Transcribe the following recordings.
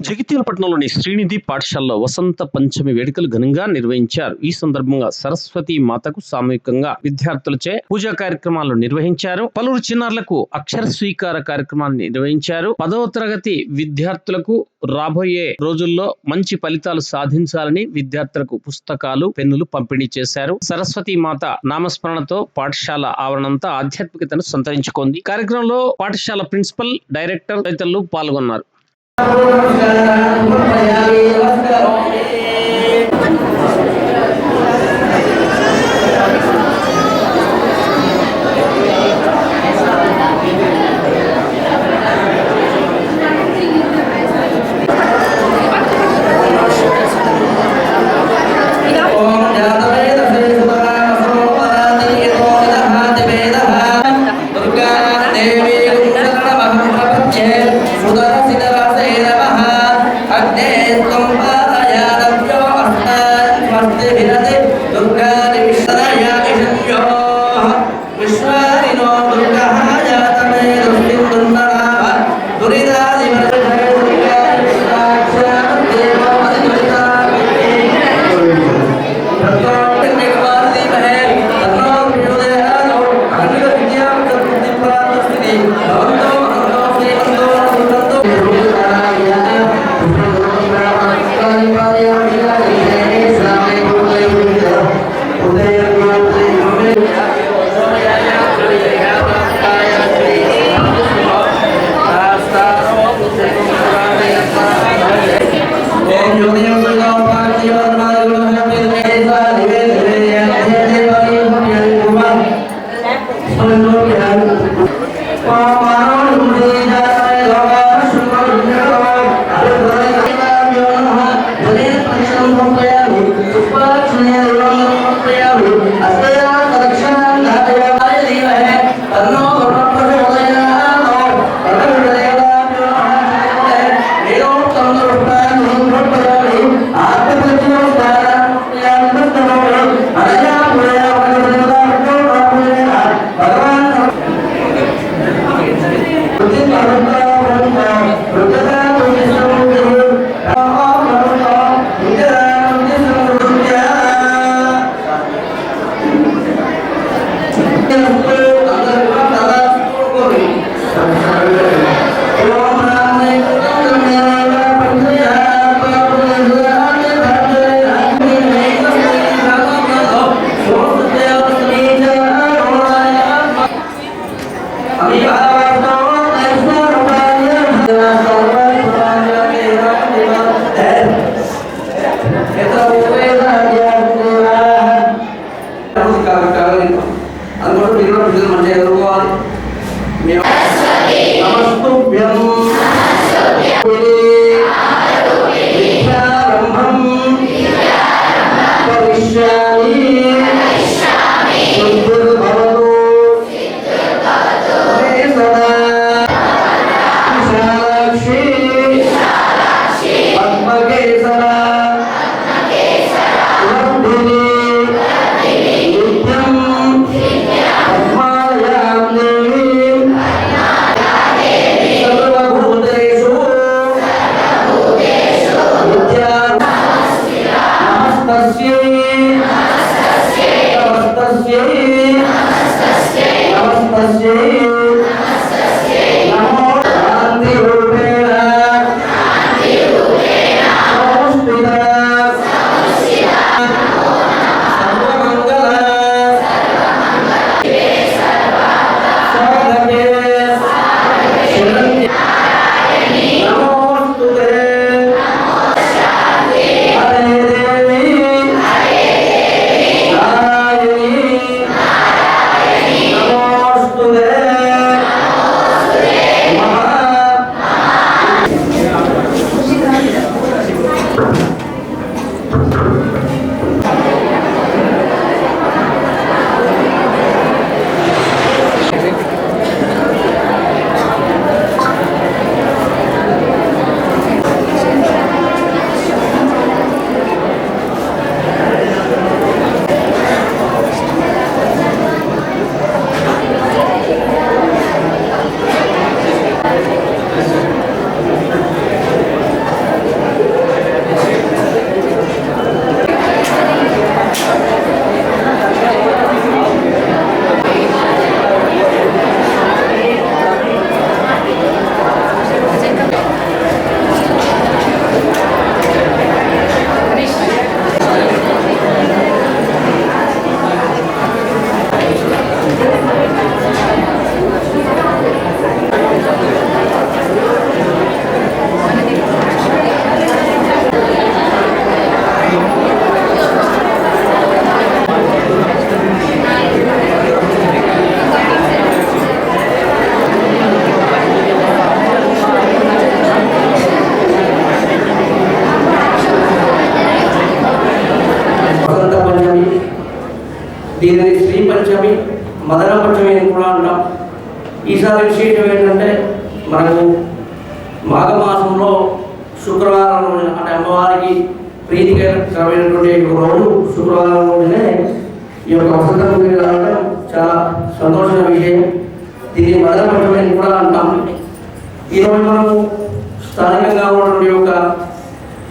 జగిత్యాలపట్నంలోని శ్రీనిధి పాఠశాలలో వసంత పంచమి వేడుకలు ఘనంగా నిర్వహించారు. ఈ సందర్భంగా సరస్వతి మాతకు సామూహికంగా విద్యార్థులచే పూజా కార్యక్రమాలు నిర్వహించారు. పలువురు చిన్నారులకు అక్షర స్వీకార కార్యక్రమాన్ని నిర్వహించారు. పదవ తరగతి విద్యార్థులకు రాబోయే రోజుల్లో మంచి ఫలితాలు సాధించాలని విద్యార్థులకు పుస్తకాలు పెన్నులు పంపిణీ చేశారు. సరస్వతి మాత నామస్మరణతో పాఠశాల ఆవరణంతా ఆధ్యాత్మికతను సంతరించుకుంది. కార్యక్రమంలో పాఠశాల ప్రిన్సిపల్ డైరెక్టర్ తదితరులు పాల్గొన్నారు. ఓం Say বিশ্বে దీనిని శ్రీ పంచమి మదన పంచమి అని కూడా అంటాం. ఈసారి విశేషం ఏంటంటే మనకు మాఘమాసంలో శుక్రవారం రోజున అంటే అమ్మవారికి ప్రీతికరమైనటువంటి రోజు శుక్రవారం రోజునే ఈ యొక్క వసంతం రావడం చాలా సంతోషమైన విషయం. దీన్ని మదన పంచమి అని కూడా అంటాం. ఈరోజు మనము స్థానికంగా ఉన్నటువంటి యొక్క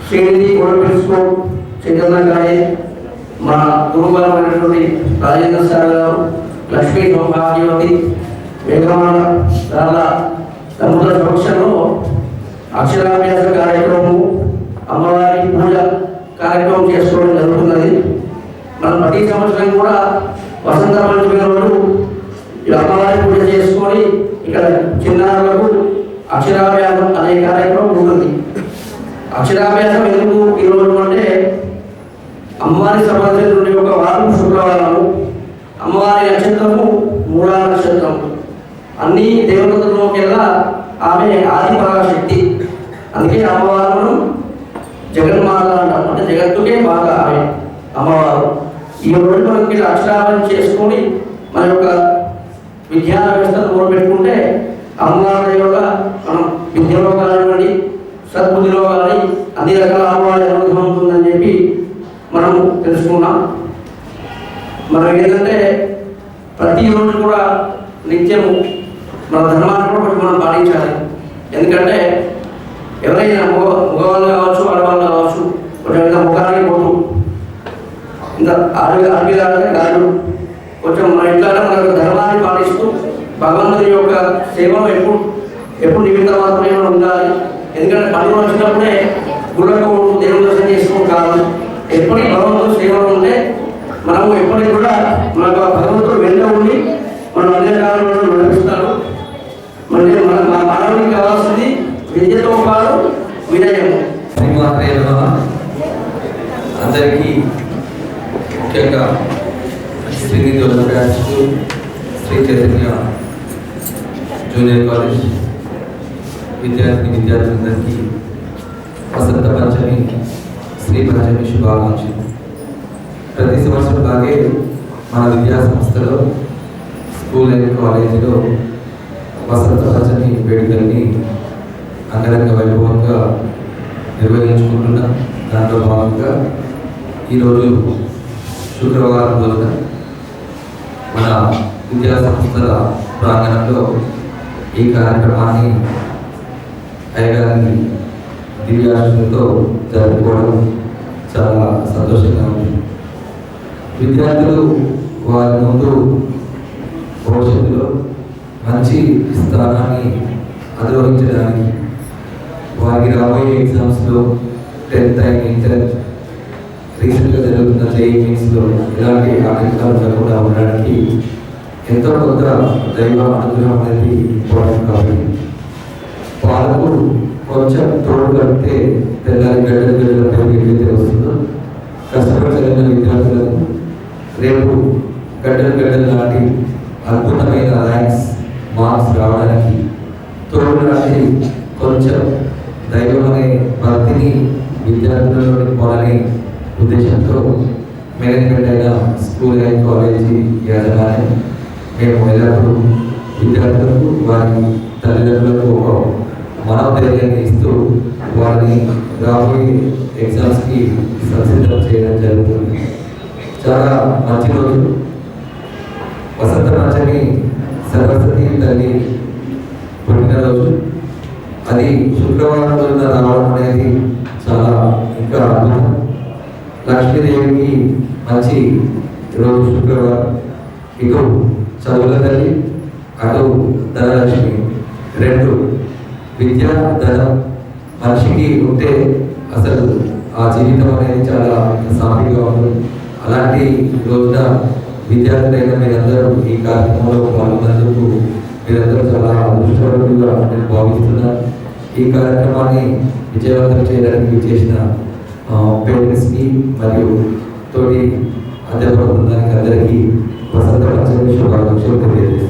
శ్రీనిధి గొడవ స్కూల్ చైతన్యకాయ మా గురుగారైనటువంటి రాజేంద్ర సార్ గారు లక్ష్మీ సౌభాగ్యవతి మేఘమాల దాల దంపతుల సమక్షంలో అక్షరాభ్యాస కార్యక్రమము అమ్మవారి పూజ కార్యక్రమం చేసుకోవడం జరుగుతున్నది. మనం ప్రతి సంవత్సరం కూడా వసంత పంచమి రోజు అమ్మవారి పూజ చేసుకొని ఇక్కడ చిన్నారులకు అక్షరాభ్యాసం అనే కార్యక్రమం ఉంటుంది అక్షరాభ్యాసం ఎందుకు ఈరోజు అంటే అమ్మవారికి సంబంధించినటువంటి ఒక వారం శుక్రవారము అమ్మవారి నక్షత్రము మూడా నక్షత్రం. అన్ని దేవతల్లోకెల్లా ఆమె ఆది శక్తి అందుకే అమ్మవారును జగన్మాత అంటాం అంటే జగత్తుకే మాత ఆమె అమ్మవారు. ఈ రోజు మనకి అక్షరాభ్యాసం చేసుకొని మన యొక్క విద్యా వ్యవస్థను మొదలుపెట్టుకుంటే అమ్మవారి యొక్క మనం విద్యలో కానివ్వండి సద్బుద్ధిలో కానీ అన్ని రకాల అమ్మవారి అనుగ్రహం ఉంటుంది. మనం తెలుసుకున్నాం మనం ఏంటంటే ప్రతిరోజు కూడా నిత్యము మన ధర్మాన్ని కూడా మనం పాటించాలి. ఎందుకంటే ఎవరైనా మగ మగవాళ్ళు కావచ్చు ఆడవాళ్ళు కావచ్చు కొంచెం ముఖానికి పోటు ఇంకా అరవి ఆడవిలాగే కాదు. కొంచెం మన ఇంట్లో మన యొక్క ధర్మాన్ని పాటిస్తూ భగవంతుని యొక్క సేవలో ఎప్పుడు ఎప్పుడు నిమిత్తం మాత్రమే ఉండాలి. ఎందుకంటే పండుగ వచ్చినప్పుడే గుళ్ళకు దేవుని దర్శనం చేసుకోవడం కాదు ఎప్పటికీ భగవంతుడు సేవలో ఉంటే మనము ఎప్పటికి కూడా మనకు భగవంతుడు వెంట ఉండి మనం అన్ని కాలంలో నడిపిస్తాడు మన మన మన మానవునికి కావాల్సింది విద్యతో పాటు వినయం అందరికీ ముఖ్యంగా శ్రీనిధి శ్రీ చైతన్య జూనియర్ కాలేజ్ విద్యార్థి విద్యార్థులందరికీ వసంత పంచమి శ్రీ శుభాకాంక్షలు. ప్రతి సంవత్సరం లాగే మన విద్యా సంస్థలో స్కూల్ అండ్ కాలేజీలో వసంత రచని వేడుకల్ని అంగరంగ వైభవంగా నిర్వహించుకుంటున్నాం. దాంట్లో భాగంగా ఈరోజు శుక్రవారం రోజున మన విద్యా సంస్థల ప్రాంగణంలో ఈ కార్యక్రమాన్ని అయ్యగారిని దివ్యాశులతో జరుపుకోవడం చాలా సంతోషంగా ఉంది. విద్యార్థులు వారి ముందు భవిష్యత్తులో మంచి స్థానాన్ని అధిరోహించడానికి వారికి రాబోయే ఎగ్జామ్స్లో టెన్త్ అండ్ ఇంటర్ రీసెంట్గా జరుగుతున్న జేఈమీన్స్లో ఇలాంటి ఆటంకాలు జరగకుండా ఉండడానికి ఎంతో కొంత దైవ అనుగ్రహం అనేది ఇంపార్టెంట్ కాబట్టి వాళ్ళకు కొంచెం తోడు కడితే తెల్లారి గడ్డల గడ్డల పేరు ఏదైతే వస్తుందో కష్టపడి చదివిన విద్యార్థులకు రేపు గడ్డల గడ్డలు లాంటి అద్భుతమైన ర్యాంక్స్ మార్క్స్ రావడానికి తోడు లాంటి కొంచెం దైవం అనే భక్తిని విద్యార్థులలో నింపాలనే ఉద్దేశంతో మేనేజ్మెంట్ అయిన స్కూల్ అండ్ కాలేజీ యాజమాన్యం మేము ఎల్లప్పుడూ విద్యార్థులకు వారి తల్లిదండ్రులకు ఒక మనోధైర్యాన్ని ఇస్తూ వారిని రాబోయే ఎగ్జామ్స్కి సంసిద్ధం చేయడం జరుగుతుంది. చాలా మంచి రోజు. వసంత పంచమి సరస్వతి తల్లి పుట్టినరోజు అది శుక్రవారం రోజున రావడం అనేది చాలా ఇంకా అద్భుతం. లక్ష్మీదేవికి మంచి రోజు శుక్రవారం. ఇటు చదువుల తల్లి అటు ధనలక్ష్మి. రెండు విద్య ధనం మనిషికి ఉంటే అసలు ఆ జీవితం అనేది చాలా సాఫీగా ఉంటుంది. అలాంటి రోజున విద్యార్థులైన మీరందరూ ఈ కార్యక్రమంలో పాల్గొన్నందుకు మీరందరూ చాలా అదృష్టవంతులుగా నేను భావిస్తున్నాను ఈ కార్యక్రమాన్ని విజయవంతం చేయడానికి చేసిన పేరెంట్స్కి మరియు తోటి అధ్యాపక బృందానికి అందరికీ వసంత పంచమి శుభాకాంక్షలు తెలియజేస్తాను